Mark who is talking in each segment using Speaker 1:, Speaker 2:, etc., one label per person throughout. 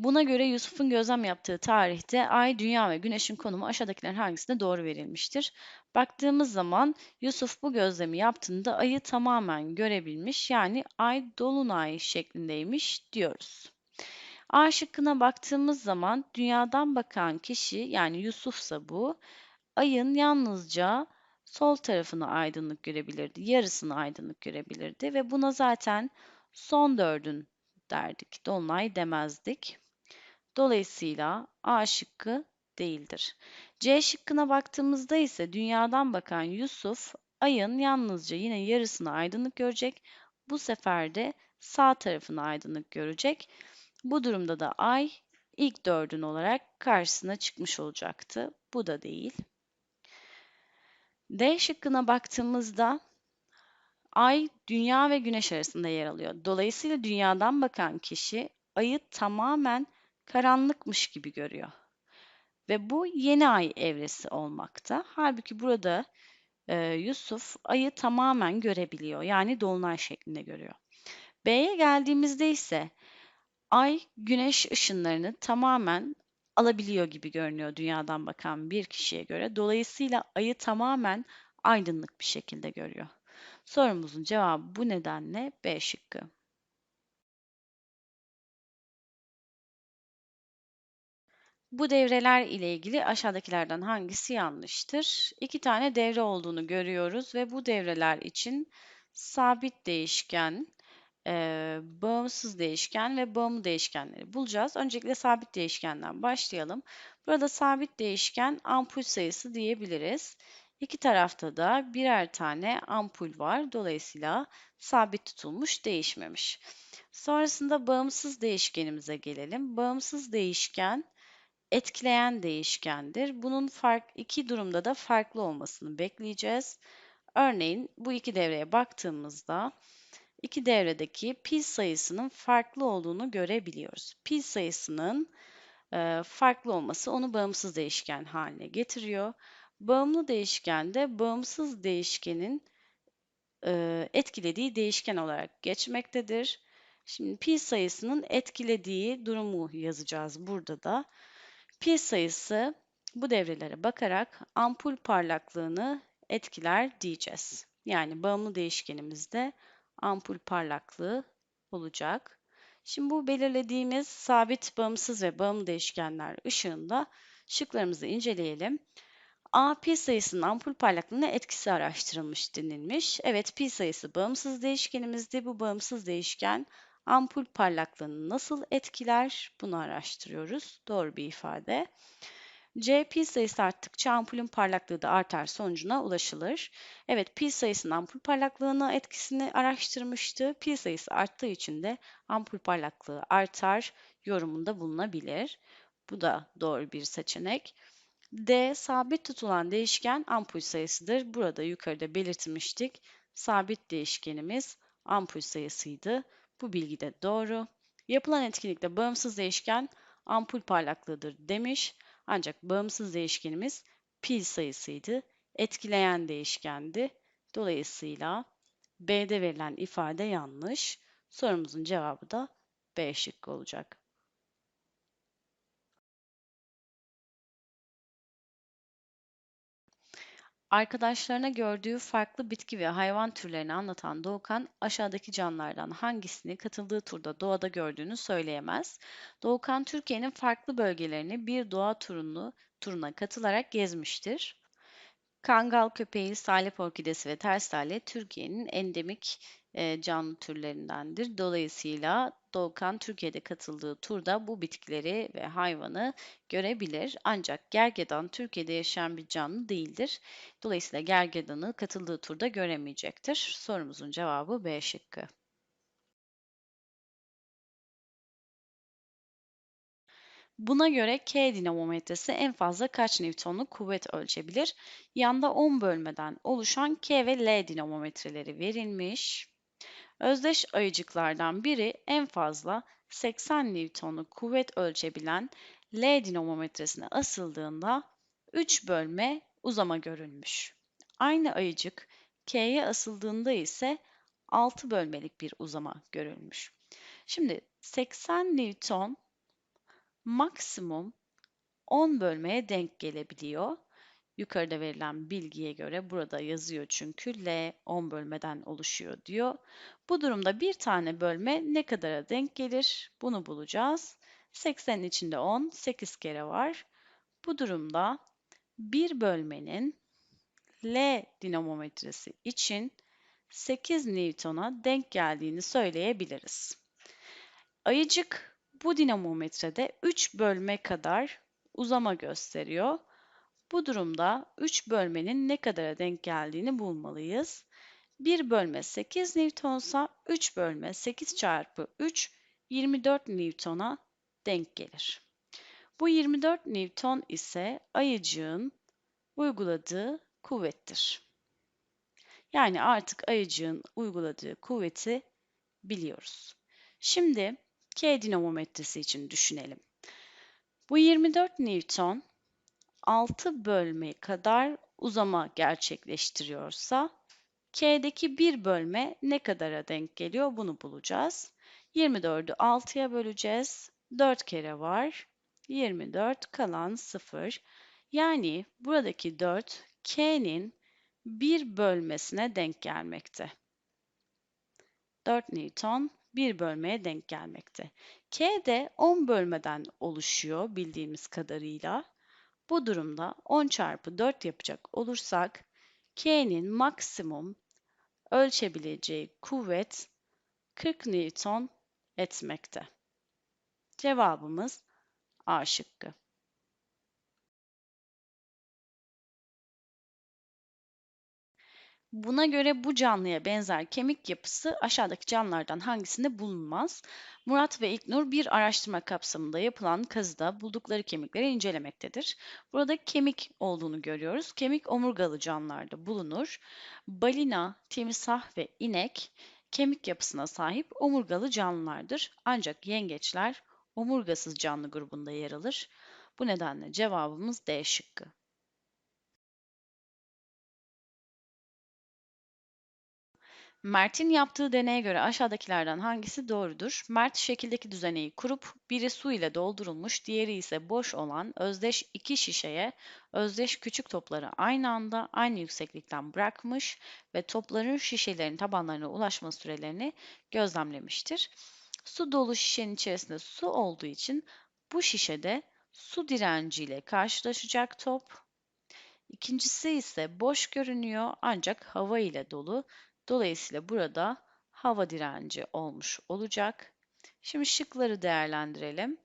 Speaker 1: Buna göre Yusuf'un gözlem yaptığı tarihte Ay, Dünya ve Güneş'in konumu aşağıdakilerin hangisinde doğru verilmiştir? Baktığımız zaman Yusuf bu gözlemi yaptığında Ay'ı tamamen görebilmiş yani Ay dolunay şeklindeymiş diyoruz. A şıkkına baktığımız zaman dünyadan bakan kişi yani Yusuf'sa bu ayın yalnızca sol tarafını aydınlık görebilirdi, yarısını aydınlık görebilirdi ve buna zaten son dördün derdik, dolunay demezdik. Dolayısıyla A şıkkı değildir. C şıkkına baktığımızda ise dünyadan bakan Yusuf ayın yalnızca yine yarısını aydınlık görecek. Bu sefer de sağ tarafını aydınlık görecek. Bu durumda da ay ilk dördün olarak karşısına çıkmış olacaktı. Bu da değil. D şıkkına baktığımızda ay dünya ve güneş arasında yer alıyor. Dolayısıyla dünyadan bakan kişi ayı tamamen karanlıkmış gibi görüyor. Ve bu yeni ay evresi olmakta. Halbuki burada e, Yusuf ayı tamamen görebiliyor. Yani dolunay şeklinde görüyor. B'ye geldiğimizde ise ay güneş ışınlarını tamamen alabiliyor gibi görünüyor dünyadan bakan bir kişiye göre. Dolayısıyla ayı tamamen aydınlık bir şekilde görüyor. Sorumuzun cevabı bu nedenle B şıkkı. Bu devreler ile ilgili aşağıdakilerden hangisi yanlıştır? İki tane devre olduğunu görüyoruz ve bu devreler için sabit değişken, e, bağımsız değişken ve bağımlı değişkenleri bulacağız. Öncelikle sabit değişkenden başlayalım. Burada sabit değişken ampul sayısı diyebiliriz. İki tarafta da birer tane ampul var. Dolayısıyla sabit tutulmuş, değişmemiş. Sonrasında bağımsız değişkenimize gelelim. Bağımsız değişken etkileyen değişkendir. Bunun fark, iki durumda da farklı olmasını bekleyeceğiz. Örneğin bu iki devreye baktığımızda iki devredeki pi sayısının farklı olduğunu görebiliyoruz. Pi sayısının e, farklı olması onu bağımsız değişken haline getiriyor. Bağımlı değişken de bağımsız değişkenin e, etkilediği değişken olarak geçmektedir. Şimdi pi sayısının etkilediği durumu yazacağız burada da. Pi sayısı bu devrelere bakarak ampul parlaklığını etkiler diyeceğiz. Yani bağımlı değişkenimizde ampul parlaklığı olacak. Şimdi bu belirlediğimiz sabit, bağımsız ve bağımlı değişkenler ışığında şıklarımızı inceleyelim. A pi sayısının ampul parlaklığına etkisi araştırılmış denilmiş. Evet pi sayısı bağımsız değişkenimizde bu bağımsız değişken ampul parlaklığını nasıl etkiler bunu araştırıyoruz. Doğru bir ifade. C pi sayısı arttıkça ampulün parlaklığı da artar sonucuna ulaşılır. Evet pi sayısının ampul parlaklığına etkisini araştırmıştı. Pi sayısı arttığı için de ampul parlaklığı artar yorumunda bulunabilir. Bu da doğru bir seçenek. D sabit tutulan değişken ampul sayısıdır. Burada yukarıda belirtmiştik. Sabit değişkenimiz ampul sayısıydı. Bu bilgi de doğru. Yapılan etkinlikte bağımsız değişken ampul parlaklığıdır demiş. Ancak bağımsız değişkenimiz pil sayısıydı. Etkileyen değişkendi. Dolayısıyla B'de verilen ifade yanlış. Sorumuzun cevabı da B şıkkı olacak. Arkadaşlarına gördüğü farklı bitki ve hayvan türlerini anlatan Doğukan, aşağıdaki canlılardan hangisini katıldığı turda doğada gördüğünü söyleyemez. Doğukan, Türkiye'nin farklı bölgelerini bir doğa turunu, turuna katılarak gezmiştir. Kangal köpeği, salep orkidesi ve ters Türkiye'nin endemik e, canlı türlerindendir. Dolayısıyla Doğukan Türkiye'de katıldığı turda bu bitkileri ve hayvanı görebilir. Ancak gergedan Türkiye'de yaşayan bir canlı değildir. Dolayısıyla gergedanı katıldığı turda göremeyecektir. Sorumuzun cevabı B şıkkı. Buna göre K dinamometresi en fazla kaç Newton'luk kuvvet ölçebilir? Yanda 10 bölmeden oluşan K ve L dinamometreleri verilmiş. Özdeş ayıcıklardan biri en fazla 80 Newton'luk kuvvet ölçebilen L dinamometresine asıldığında 3 bölme uzama görülmüş. Aynı ayıcık K'ye asıldığında ise 6 bölmelik bir uzama görülmüş. Şimdi 80 Newton maksimum 10 bölmeye denk gelebiliyor. Yukarıda verilen bilgiye göre burada yazıyor çünkü L 10 bölmeden oluşuyor diyor. Bu durumda bir tane bölme ne kadara denk gelir? Bunu bulacağız. 80'in içinde 10, 8 kere var. Bu durumda bir bölmenin L dinamometresi için 8 Newton'a denk geldiğini söyleyebiliriz. Ayıcık bu dinamometrede 3 bölme kadar uzama gösteriyor. Bu durumda 3 bölmenin ne kadara denk geldiğini bulmalıyız. 1 bölme 8 Newtonsa 3 bölme 8 çarpı 3 24 Newton'a denk gelir. Bu 24 Newton ise ayıcığın uyguladığı kuvvettir. Yani artık ayıcığın uyguladığı kuvveti biliyoruz. Şimdi K dinamometresi için düşünelim. Bu 24 Newton 6 bölme kadar uzama gerçekleştiriyorsa K'deki bir bölme ne kadara denk geliyor bunu bulacağız. 24'ü 6'ya böleceğiz. 4 kere var. 24 kalan 0. Yani buradaki 4 K'nin bir bölmesine denk gelmekte. 4 Newton bir bölmeye denk gelmekte. K de 10 bölmeden oluşuyor bildiğimiz kadarıyla. Bu durumda 10 çarpı 4 yapacak olursak K'nin maksimum ölçebileceği kuvvet 40 Newton etmekte. Cevabımız A şıkkı. Buna göre bu canlıya benzer kemik yapısı aşağıdaki canlılardan hangisinde bulunmaz? Murat ve İlknur bir araştırma kapsamında yapılan kazıda buldukları kemikleri incelemektedir. Burada kemik olduğunu görüyoruz. Kemik omurgalı canlılarda bulunur. Balina, timsah ve inek kemik yapısına sahip omurgalı canlılardır. Ancak yengeçler omurgasız canlı grubunda yer alır. Bu nedenle cevabımız D şıkkı. Mert'in yaptığı deneye göre aşağıdakilerden hangisi doğrudur? Mert şekildeki düzeneyi kurup biri su ile doldurulmuş, diğeri ise boş olan özdeş iki şişeye özdeş küçük topları aynı anda aynı yükseklikten bırakmış ve topların şişelerin tabanlarına ulaşma sürelerini gözlemlemiştir. Su dolu şişenin içerisinde su olduğu için bu şişede su direnciyle karşılaşacak top. İkincisi ise boş görünüyor ancak hava ile dolu. Dolayısıyla burada hava direnci olmuş olacak. Şimdi şıkları değerlendirelim.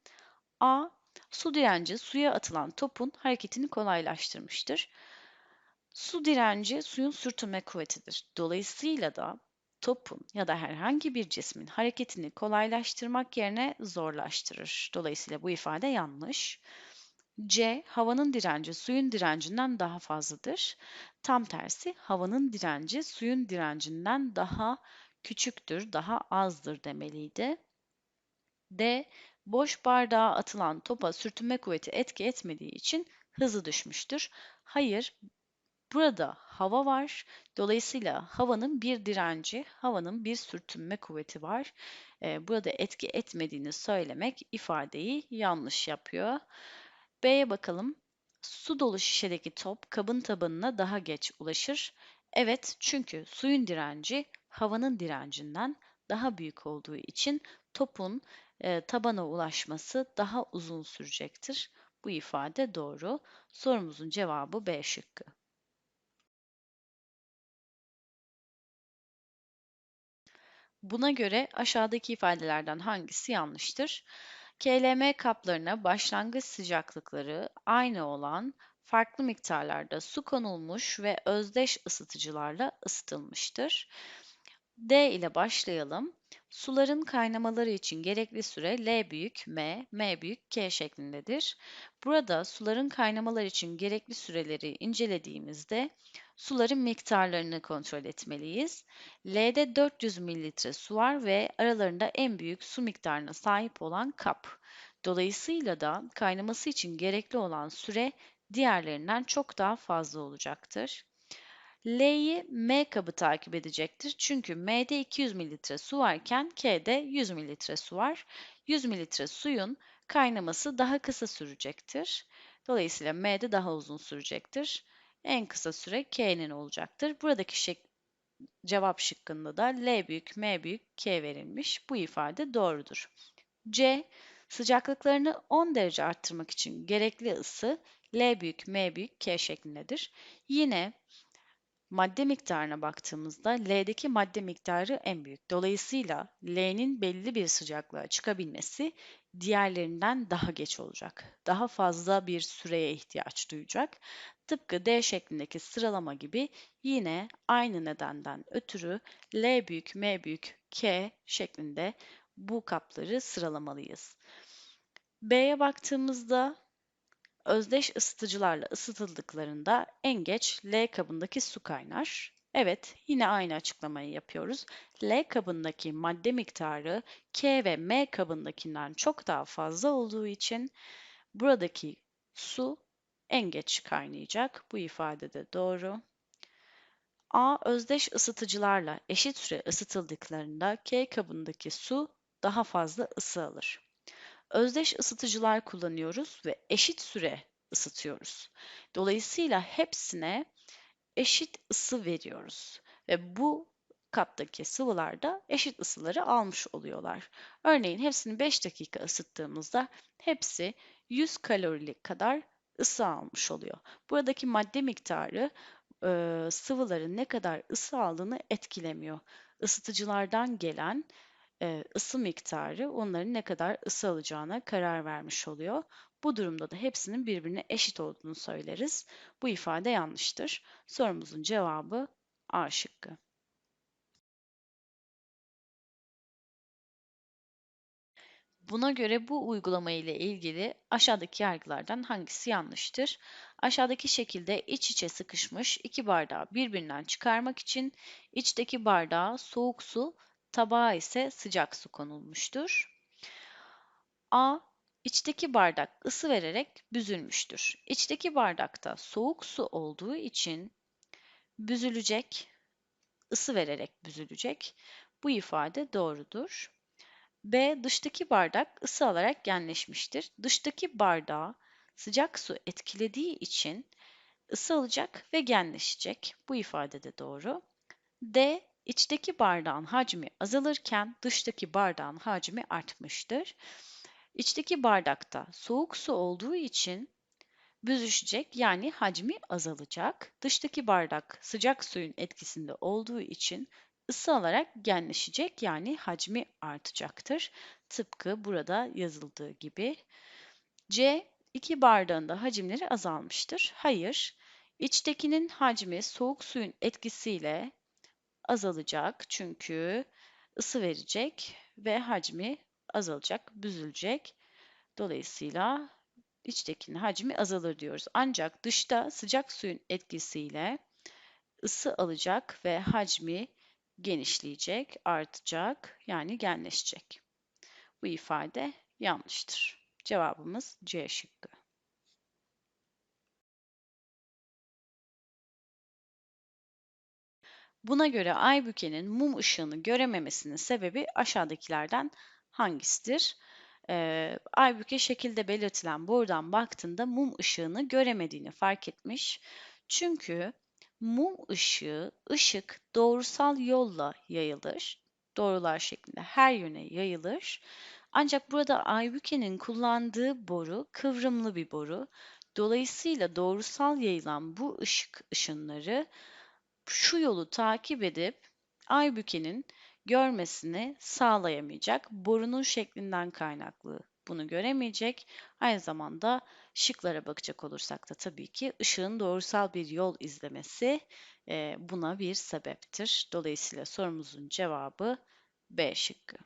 Speaker 1: A. Su direnci suya atılan topun hareketini kolaylaştırmıştır. Su direnci suyun sürtünme kuvvetidir. Dolayısıyla da topun ya da herhangi bir cismin hareketini kolaylaştırmak yerine zorlaştırır. Dolayısıyla bu ifade yanlış. C. Havanın direnci suyun direncinden daha fazladır. Tam tersi havanın direnci suyun direncinden daha küçüktür, daha azdır demeliydi. D. Boş bardağa atılan topa sürtünme kuvveti etki etmediği için hızı düşmüştür. Hayır, burada hava var. Dolayısıyla havanın bir direnci, havanın bir sürtünme kuvveti var. Burada etki etmediğini söylemek ifadeyi yanlış yapıyor. B'ye bakalım. Su dolu şişedeki top kabın tabanına daha geç ulaşır. Evet, çünkü suyun direnci havanın direncinden daha büyük olduğu için topun e, tabana ulaşması daha uzun sürecektir. Bu ifade doğru. Sorumuzun cevabı B şıkkı. Buna göre aşağıdaki ifadelerden hangisi yanlıştır? KLM kaplarına başlangıç sıcaklıkları aynı olan farklı miktarlarda su konulmuş ve özdeş ısıtıcılarla ısıtılmıştır. D ile başlayalım. Suların kaynamaları için gerekli süre L büyük M, M büyük K şeklindedir. Burada suların kaynamaları için gerekli süreleri incelediğimizde suların miktarlarını kontrol etmeliyiz. L'de 400 mililitre su var ve aralarında en büyük su miktarına sahip olan kap. Dolayısıyla da kaynaması için gerekli olan süre diğerlerinden çok daha fazla olacaktır. L'yi M kabı takip edecektir. Çünkü M'de 200 mililitre su varken K'de 100 mililitre su var. 100 mililitre suyun kaynaması daha kısa sürecektir. Dolayısıyla M'de daha uzun sürecektir. En kısa süre K'nin olacaktır. Buradaki şek cevap şıkkında da L büyük, M büyük, K verilmiş. Bu ifade doğrudur. C. Sıcaklıklarını 10 derece arttırmak için gerekli ısı L büyük, M büyük, K şeklindedir. Yine madde miktarına baktığımızda L'deki madde miktarı en büyük. Dolayısıyla L'nin belli bir sıcaklığa çıkabilmesi diğerlerinden daha geç olacak. Daha fazla bir süreye ihtiyaç duyacak. Tıpkı D şeklindeki sıralama gibi yine aynı nedenden ötürü L büyük, M büyük, K şeklinde bu kapları sıralamalıyız. B'ye baktığımızda özdeş ısıtıcılarla ısıtıldıklarında en geç L kabındaki su kaynar. Evet, yine aynı açıklamayı yapıyoruz. L kabındaki madde miktarı K ve M kabındakinden çok daha fazla olduğu için buradaki su en geç kaynayacak. Bu ifade de doğru. A özdeş ısıtıcılarla eşit süre ısıtıldıklarında K kabındaki su daha fazla ısı alır. Özdeş ısıtıcılar kullanıyoruz ve eşit süre ısıtıyoruz. Dolayısıyla hepsine eşit ısı veriyoruz ve bu kaptaki sıvılar da eşit ısıları almış oluyorlar. Örneğin hepsini 5 dakika ısıttığımızda hepsi 100 kalorilik kadar ısı almış oluyor. Buradaki madde miktarı e, sıvıların ne kadar ısı aldığını etkilemiyor. Isıtıcılardan gelen e, ısı miktarı onların ne kadar ısı alacağına karar vermiş oluyor. Bu durumda da hepsinin birbirine eşit olduğunu söyleriz. Bu ifade yanlıştır. Sorumuzun cevabı A şıkkı. Buna göre bu uygulama ile ilgili aşağıdaki yargılardan hangisi yanlıştır? Aşağıdaki şekilde iç içe sıkışmış iki bardağı birbirinden çıkarmak için içteki bardağa soğuk su, tabağa ise sıcak su konulmuştur. A. İçteki bardak ısı vererek büzülmüştür. İçteki bardakta soğuk su olduğu için büzülecek, ısı vererek büzülecek. Bu ifade doğrudur. B. Dıştaki bardak ısı alarak genleşmiştir. Dıştaki bardağı sıcak su etkilediği için ısı alacak ve genleşecek. Bu ifade de doğru. D. İçteki bardağın hacmi azalırken dıştaki bardağın hacmi artmıştır. İçteki bardakta soğuk su olduğu için büzüşecek yani hacmi azalacak. Dıştaki bardak sıcak suyun etkisinde olduğu için ısı alarak genleşecek yani hacmi artacaktır. Tıpkı burada yazıldığı gibi. C. iki bardağın da hacimleri azalmıştır. Hayır. İçtekinin hacmi soğuk suyun etkisiyle azalacak çünkü ısı verecek ve hacmi azalacak, büzülecek. Dolayısıyla içtekinin hacmi azalır diyoruz. Ancak dışta sıcak suyun etkisiyle ısı alacak ve hacmi genişleyecek, artacak yani genleşecek. Bu ifade yanlıştır. Cevabımız C şıkkı. Buna göre Aybüke'nin mum ışığını görememesinin sebebi aşağıdakilerden hangisidir? Ee, Aybüke şekilde belirtilen buradan baktığında mum ışığını göremediğini fark etmiş. Çünkü mum ışığı, ışık doğrusal yolla yayılır. Doğrular şeklinde her yöne yayılır. Ancak burada Aybüke'nin kullandığı boru kıvrımlı bir boru. Dolayısıyla doğrusal yayılan bu ışık ışınları şu yolu takip edip Aybüke'nin görmesini sağlayamayacak. Borunun şeklinden kaynaklı bunu göremeyecek. Aynı zamanda şıklara bakacak olursak da tabii ki ışığın doğrusal bir yol izlemesi buna bir sebeptir. Dolayısıyla sorumuzun cevabı B şıkkı.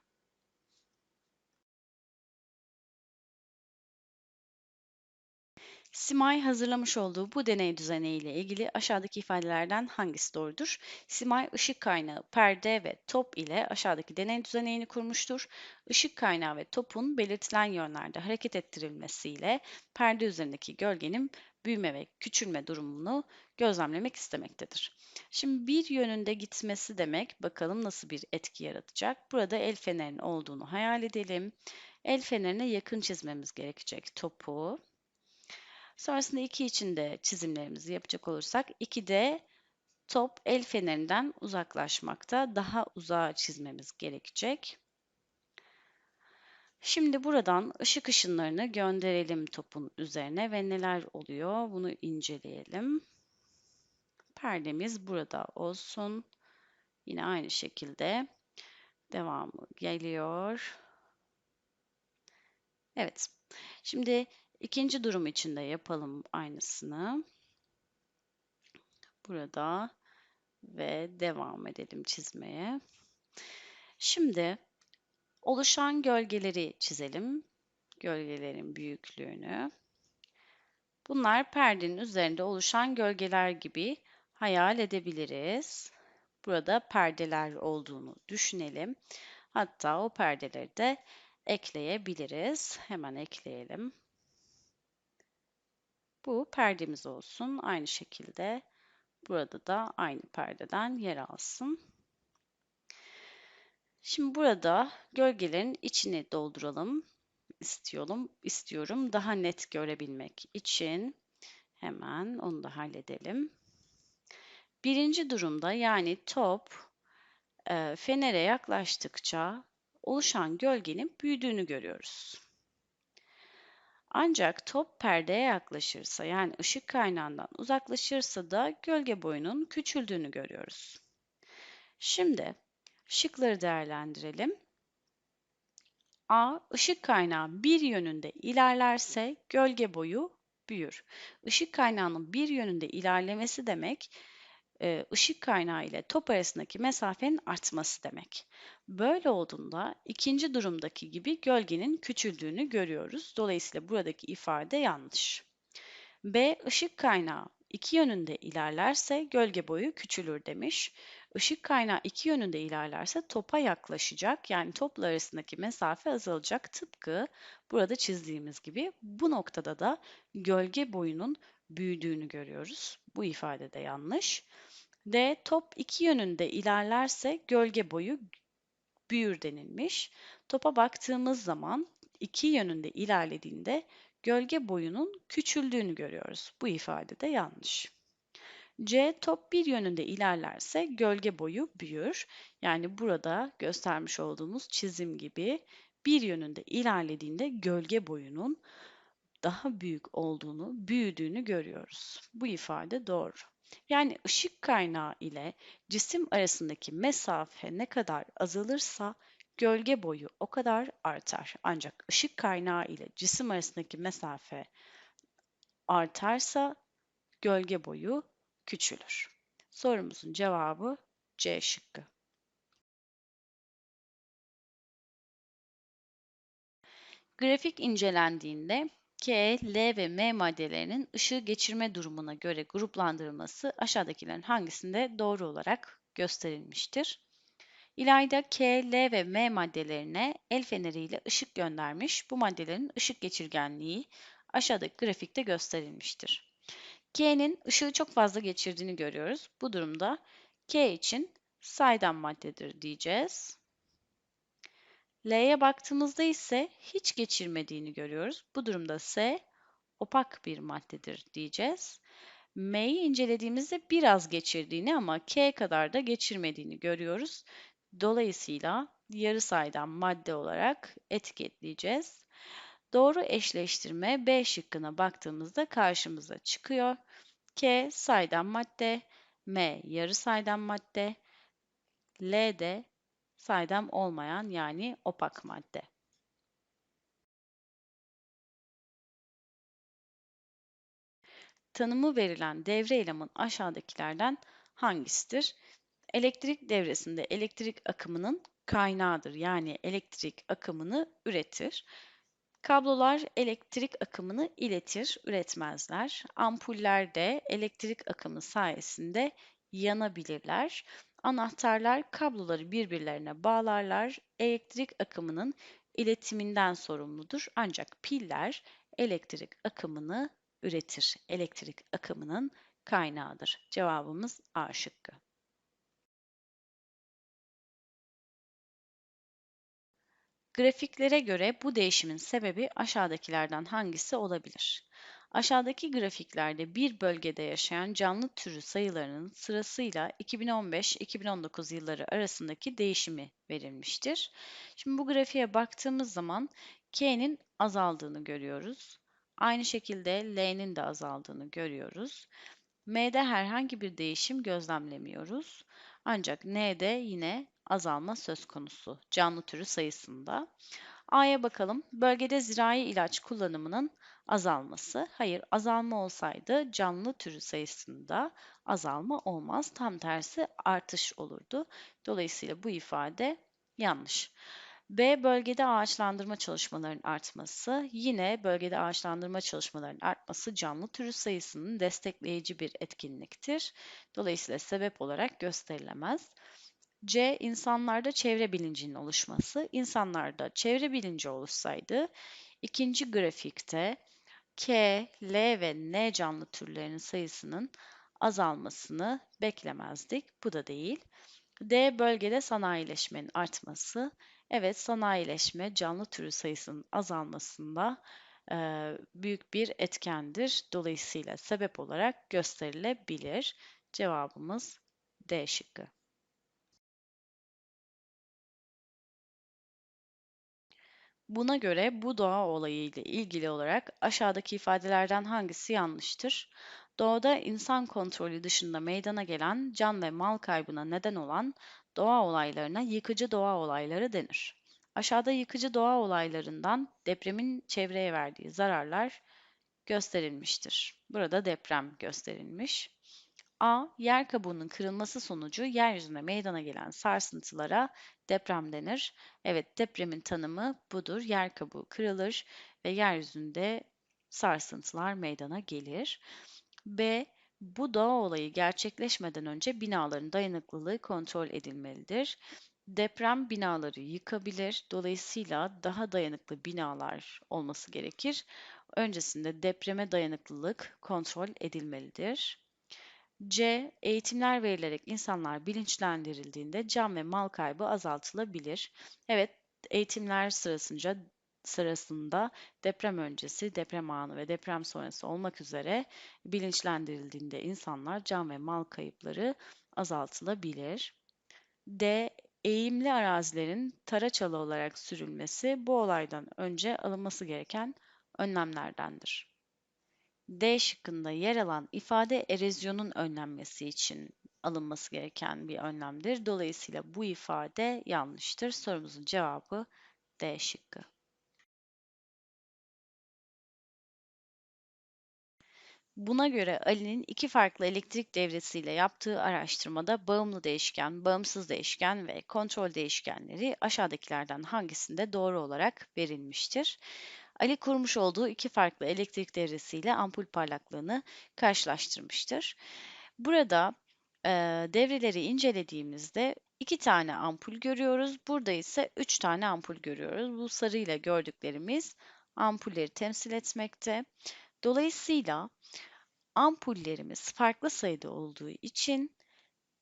Speaker 1: Simay hazırlamış olduğu bu deney düzeni ile ilgili aşağıdaki ifadelerden hangisi doğrudur? Simay ışık kaynağı, perde ve top ile aşağıdaki deney düzenini kurmuştur. Işık kaynağı ve topun belirtilen yönlerde hareket ettirilmesiyle perde üzerindeki gölgenin büyüme ve küçülme durumunu gözlemlemek istemektedir. Şimdi bir yönünde gitmesi demek bakalım nasıl bir etki yaratacak. Burada el fenerinin olduğunu hayal edelim. El fenerine yakın çizmemiz gerekecek topu. Sonrasında 2 için de çizimlerimizi yapacak olursak 2'de top el fenerinden uzaklaşmakta. Daha uzağa çizmemiz gerekecek. Şimdi buradan ışık ışınlarını gönderelim topun üzerine ve neler oluyor bunu inceleyelim. Perdemiz burada olsun. Yine aynı şekilde devamı geliyor. Evet. Şimdi ikinci durum için de yapalım aynısını. Burada ve devam edelim çizmeye. Şimdi oluşan gölgeleri çizelim. Gölgelerin büyüklüğünü. Bunlar perdenin üzerinde oluşan gölgeler gibi hayal edebiliriz. Burada perdeler olduğunu düşünelim. Hatta o perdeleri de ekleyebiliriz. Hemen ekleyelim. Bu perdemiz olsun. Aynı şekilde burada da aynı perdeden yer alsın. Şimdi burada gölgelerin içini dolduralım istiyorum. istiyorum. Daha net görebilmek için hemen onu da halledelim. Birinci durumda yani top e, fenere yaklaştıkça oluşan gölgenin büyüdüğünü görüyoruz. Ancak top perdeye yaklaşırsa yani ışık kaynağından uzaklaşırsa da gölge boyunun küçüldüğünü görüyoruz. Şimdi şıkları değerlendirelim. A. ışık kaynağı bir yönünde ilerlerse gölge boyu büyür. Işık kaynağının bir yönünde ilerlemesi demek ışık kaynağı ile top arasındaki mesafenin artması demek. Böyle olduğunda ikinci durumdaki gibi gölgenin küçüldüğünü görüyoruz. Dolayısıyla buradaki ifade yanlış. B ışık kaynağı iki yönünde ilerlerse gölge boyu küçülür demiş. Işık kaynağı iki yönünde ilerlerse topa yaklaşacak. Yani topla arasındaki mesafe azalacak. Tıpkı burada çizdiğimiz gibi bu noktada da gölge boyunun büyüdüğünü görüyoruz. Bu ifade de yanlış. D. Top iki yönünde ilerlerse gölge boyu büyür denilmiş. Topa baktığımız zaman iki yönünde ilerlediğinde gölge boyunun küçüldüğünü görüyoruz. Bu ifade de yanlış. C top bir yönünde ilerlerse gölge boyu büyür. Yani burada göstermiş olduğumuz çizim gibi bir yönünde ilerlediğinde gölge boyunun daha büyük olduğunu, büyüdüğünü görüyoruz. Bu ifade doğru. Yani ışık kaynağı ile cisim arasındaki mesafe ne kadar azalırsa gölge boyu o kadar artar. Ancak ışık kaynağı ile cisim arasındaki mesafe artarsa gölge boyu küçülür. Sorumuzun cevabı C şıkkı. Grafik incelendiğinde K, L ve M maddelerinin ışığı geçirme durumuna göre gruplandırılması aşağıdakilerin hangisinde doğru olarak gösterilmiştir? İlayda K, L ve M maddelerine el feneriyle ışık göndermiş. Bu maddelerin ışık geçirgenliği aşağıdaki grafikte gösterilmiştir. K'nin ışığı çok fazla geçirdiğini görüyoruz. Bu durumda K için saydam maddedir diyeceğiz. L'ye baktığımızda ise hiç geçirmediğini görüyoruz. Bu durumda S opak bir maddedir diyeceğiz. M'yi incelediğimizde biraz geçirdiğini ama K kadar da geçirmediğini görüyoruz. Dolayısıyla yarı saydam madde olarak etiketleyeceğiz. Doğru eşleştirme B şıkkına baktığımızda karşımıza çıkıyor. K saydam madde, M yarı saydam madde, L de saydam olmayan yani opak madde. Tanımı verilen devre elemanı aşağıdakilerden hangisidir? Elektrik devresinde elektrik akımının kaynağıdır. Yani elektrik akımını üretir. Kablolar elektrik akımını iletir, üretmezler. Ampuller de elektrik akımı sayesinde yanabilirler. Anahtarlar kabloları birbirlerine bağlarlar. Elektrik akımının iletiminden sorumludur. Ancak piller elektrik akımını üretir. Elektrik akımının kaynağıdır. Cevabımız A şıkkı. Grafiklere göre bu değişimin sebebi aşağıdakilerden hangisi olabilir? Aşağıdaki grafiklerde bir bölgede yaşayan canlı türü sayılarının sırasıyla 2015-2019 yılları arasındaki değişimi verilmiştir. Şimdi bu grafiğe baktığımız zaman K'nin azaldığını görüyoruz. Aynı şekilde L'nin de azaldığını görüyoruz. M'de herhangi bir değişim gözlemlemiyoruz. Ancak N'de yine azalma söz konusu canlı türü sayısında. A'ya bakalım. Bölgede zirai ilaç kullanımının azalması. Hayır, azalma olsaydı canlı türü sayısında azalma olmaz. Tam tersi artış olurdu. Dolayısıyla bu ifade yanlış. B bölgede ağaçlandırma çalışmalarının artması. Yine bölgede ağaçlandırma çalışmalarının artması canlı türü sayısının destekleyici bir etkinliktir. Dolayısıyla sebep olarak gösterilemez. C. insanlarda çevre bilincinin oluşması. İnsanlarda çevre bilinci oluşsaydı ikinci grafikte K, L ve N canlı türlerinin sayısının azalmasını beklemezdik. Bu da değil. D. Bölgede sanayileşmenin artması. Evet, sanayileşme canlı türü sayısının azalmasında e, büyük bir etkendir. Dolayısıyla sebep olarak gösterilebilir. Cevabımız D şıkkı. Buna göre bu doğa olayı ile ilgili olarak aşağıdaki ifadelerden hangisi yanlıştır? Doğada insan kontrolü dışında meydana gelen can ve mal kaybına neden olan doğa olaylarına yıkıcı doğa olayları denir. Aşağıda yıkıcı doğa olaylarından depremin çevreye verdiği zararlar gösterilmiştir. Burada deprem gösterilmiş. A. Yer kabuğunun kırılması sonucu yeryüzünde meydana gelen sarsıntılara deprem denir. Evet, depremin tanımı budur. Yer kabuğu kırılır ve yeryüzünde sarsıntılar meydana gelir. B. Bu doğa olayı gerçekleşmeden önce binaların dayanıklılığı kontrol edilmelidir. Deprem binaları yıkabilir. Dolayısıyla daha dayanıklı binalar olması gerekir. Öncesinde depreme dayanıklılık kontrol edilmelidir. C. Eğitimler verilerek insanlar bilinçlendirildiğinde can ve mal kaybı azaltılabilir. Evet, eğitimler sırasınca sırasında deprem öncesi, deprem anı ve deprem sonrası olmak üzere bilinçlendirildiğinde insanlar can ve mal kayıpları azaltılabilir. D. Eğimli arazilerin taraçalı olarak sürülmesi bu olaydan önce alınması gereken önlemlerdendir. D şıkkında yer alan ifade erozyonun önlenmesi için alınması gereken bir önlemdir. Dolayısıyla bu ifade yanlıştır. Sorumuzun cevabı D şıkkı. Buna göre Ali'nin iki farklı elektrik devresiyle yaptığı araştırmada bağımlı değişken, bağımsız değişken ve kontrol değişkenleri aşağıdakilerden hangisinde doğru olarak verilmiştir? Ali kurmuş olduğu iki farklı elektrik devresiyle ampul parlaklığını karşılaştırmıştır. Burada e, devreleri incelediğimizde iki tane ampul görüyoruz. Burada ise üç tane ampul görüyoruz. Bu sarıyla gördüklerimiz ampulleri temsil etmekte. Dolayısıyla ampullerimiz farklı sayıda olduğu için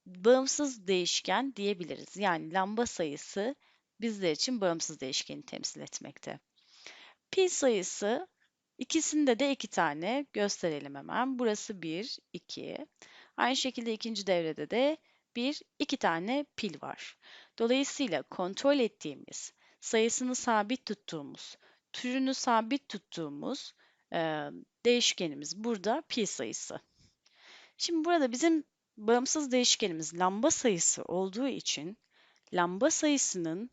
Speaker 1: bağımsız değişken diyebiliriz. Yani lamba sayısı bizler için bağımsız değişkeni temsil etmekte. Pi sayısı ikisinde de iki tane gösterelim hemen. Burası 1, 2. Aynı şekilde ikinci devrede de 1, 2 tane pil var. Dolayısıyla kontrol ettiğimiz, sayısını sabit tuttuğumuz, türünü sabit tuttuğumuz e, değişkenimiz burada pi sayısı. Şimdi burada bizim bağımsız değişkenimiz lamba sayısı olduğu için lamba sayısının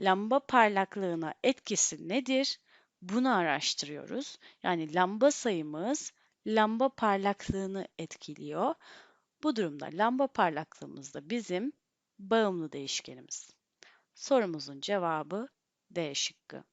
Speaker 1: lamba parlaklığına etkisi nedir? Bunu araştırıyoruz. Yani lamba sayımız lamba parlaklığını etkiliyor. Bu durumda lamba parlaklığımız da bizim bağımlı değişkenimiz. Sorumuzun cevabı D şıkkı.